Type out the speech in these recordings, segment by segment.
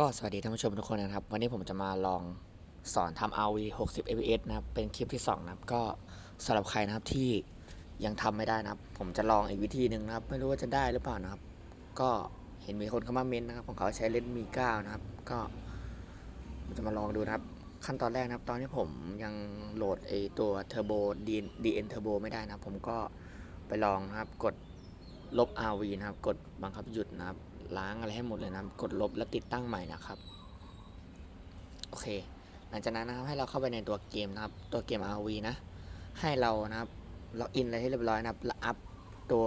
ก็สวัสดีท่านผู้ชมทุกคนนะครับ วันนี้ผมจะมาลองสอนทำ RV 60 fps นะครับ เป็นคลิปที่ 2 นะครับ ก็สำหรับใครนะครับที่ยังทำไม่ได้นะครับ ผมจะลองอีกวิธีหนึ่งนะครับ ไม่รู้ว่าจะได้หรือเปล่านะครับ ก็เห็นมีคนเข้ามาเม้นต์นะครับ ของเขาใช้เลนส์มี9นะครับ ก็ผมจะมาลองดูนะครับ ขั้นตอนแรกนะครับ ตอนที่ผมยังโหลดไอตัว Turbo DN Turbo ไม่ได้นะครับ ผมก็ไปลองนะครับ กดลบ RV นะครับ กดบังคับหยุดนะครับ ล้างอะไรให้หมดเลยนะ กดลบแล้วติดตั้งใหม่นะครับ โอเค หลังจากนั้นนะครับให้เราเข้าไปในตัวเกมนะครับ ตัวเกม RV นะ ให้เรานะครับล็อกอินอะไรให้เรียบร้อยนะครับแล้วอัพตัว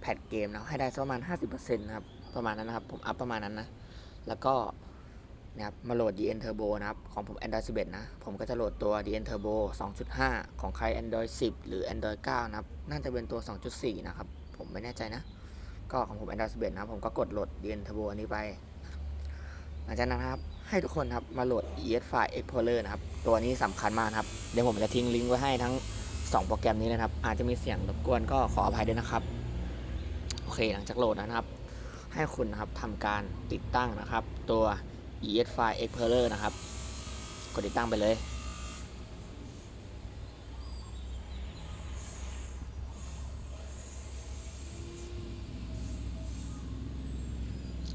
แพทเกมนะให้ได้ประมาณ 50%นะครับ ประมาณนั้นนะครับ ผมอัพประมาณนั้นนะ แล้วก็นะครับมาโหลด DN Turbo นะครับ ของผม Android 11 นะ ผมก็จะโหลดตัว DN Turbo 2.5 ของใคร Android 10 หรือ Android 9 นะครับ น่าจะเป็นตัว 2.4 นะครับ ผมไม่แน่ใจนะ ก็ของผม Android 11 นะครับ ผมก็กดโหลด DN Turbo อันนี้ไป หลังจากนั้นครับ ให้ทุกคนครับมาโหลด ES File Explorer นะครับ ตัวนี้สำคัญมากครับ เดี๋ยวผมจะทิ้งลิงก์ไว้ให้ทั้ง 2 โปรแกรมนี้นะครับ อาจจะมีเสียงรบกวนก็ขออภัยด้วยนะครับ โอเค หลังจากโหลดนะครับ ให้คุณนะครับทำการติดตั้งนะครับ ตัว ES File Explorer นะครับ กดติดตั้งไปเลย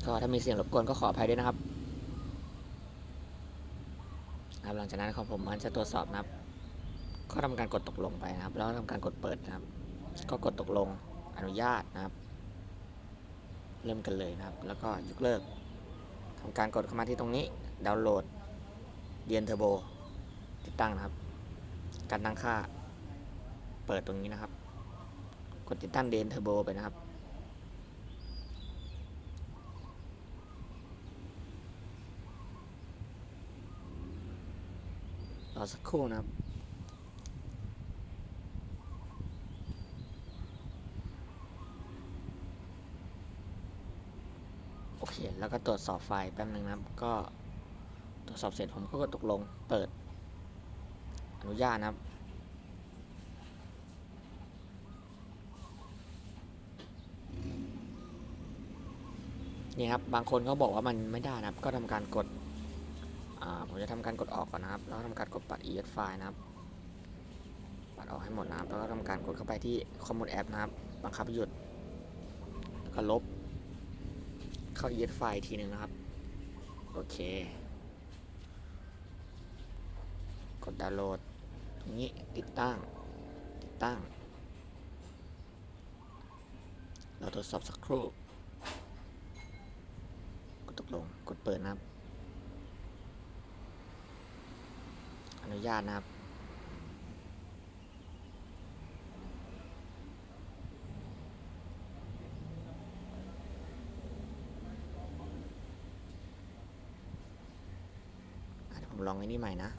ก็ถ้ามีเสียงรบกวนก็ขออภัยด้วยนะครับครับหลังจากนั้นของผมมันจะตรวจสอบนะครับ ก็ทำการกดตกลงไปนะครับ แล้วทำการกดเปิดนะครับ ก็กดตกลงอนุญาตนะครับ เริ่มกันเลยนะครับ แล้วก็ยกเลิกทำการกดเข้ามาที่ตรงนี้ ดาวน์โหลดเดียนเทอร์โบติดตั้งนะครับ การตั้งค่า เปิดตรงนี้นะครับ กดติดตั้งเดียนเทอร์โบไปนะครับ รอสักครู่นะครับโอเค แล้วก็ตรวจสอบไฟล์แป๊บนึงนะครับ ก็ตรวจสอบเสร็จผมก็กดตกลง เปิด อนุญาตนะครับ นี่ครับ บางคนเขาบอกว่ามันไม่ได้นะครับ ก็ทำการกด ผมจะทำการกดออกก่อนนะครับ แล้วทำการกดปัด ES file นะครับ ปัดออกให้หมดนะครับ แล้วก็ทำการกดเข้าไปที่ข้อมูลแอปนะครับ บังคับหยุด แล้วก็ลบ เข้า ES file อีกทีหนึ่งนะครับ โอเค กดดาวน์โหลด ตรงนี้ติดตั้ง ติดตั้ง เราทดสอบสักครู่ กดตกลง กดเปิดนะครับ อ นุญาตนะครับ ผมลองไอ้นี่ใหม่นะ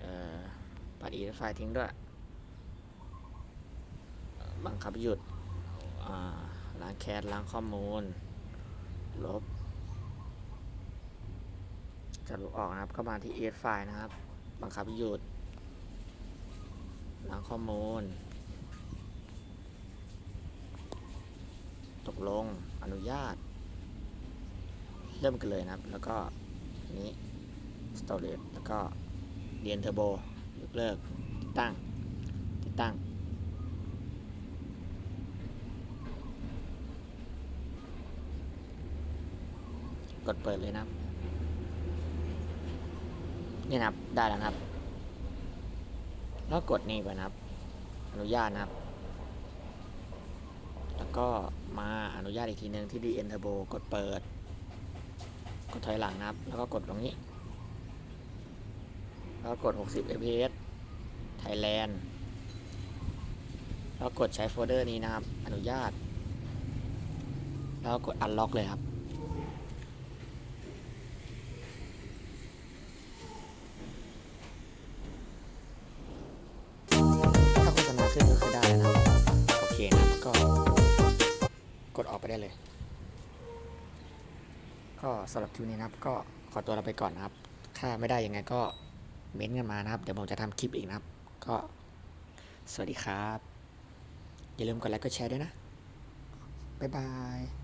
เอ่อ ปัดอีไฟทิ้งด้วย บังคับหยุด ล้างแคสล้างข้อมูล ลบ จะลบออกนะครับ เข้ามาที่ ES file นะครับ บังคับหยุดล้างข้อมูล ตกลง อนุญาต เริ่มกันเลยนะครับ แล้วก็นนี้ storage แล้วก็เรียนเทอร์โบยกเลิกติดตั้ง ติดตั้งกดเปิดเลยนะครับ นี่นะครับได้แล้วครับ แล้วกดนี่ไปนะครับ อนุญาตนะครับ แล้วก็มาอนุญาตอีกทีหนึ่งที่ DN Turbo กดเปิด กดถอยหลังนะครับ แล้วก็กดตรงนี้ แล้วก็กด60 fps Thailand แล้วกดใช้โฟลเดอร์นี้นะครับ อนุญาต แล้วกด unlock เลยครับ ดออกไปได้เลย ก็สำหรับคลิปนี้นะครับ ก็ขอตัวเราไปก่อนนะครับ ถ้าไม่ได้ยังไงก็เม้นต์กันมานะครับ เดี๋ยวผมจะทำคลิปอีกนะครับ ก็สวัสดีครับ อย่าลืมกดไลค์กดแชร์ด้วยนะ บ๊ายบาย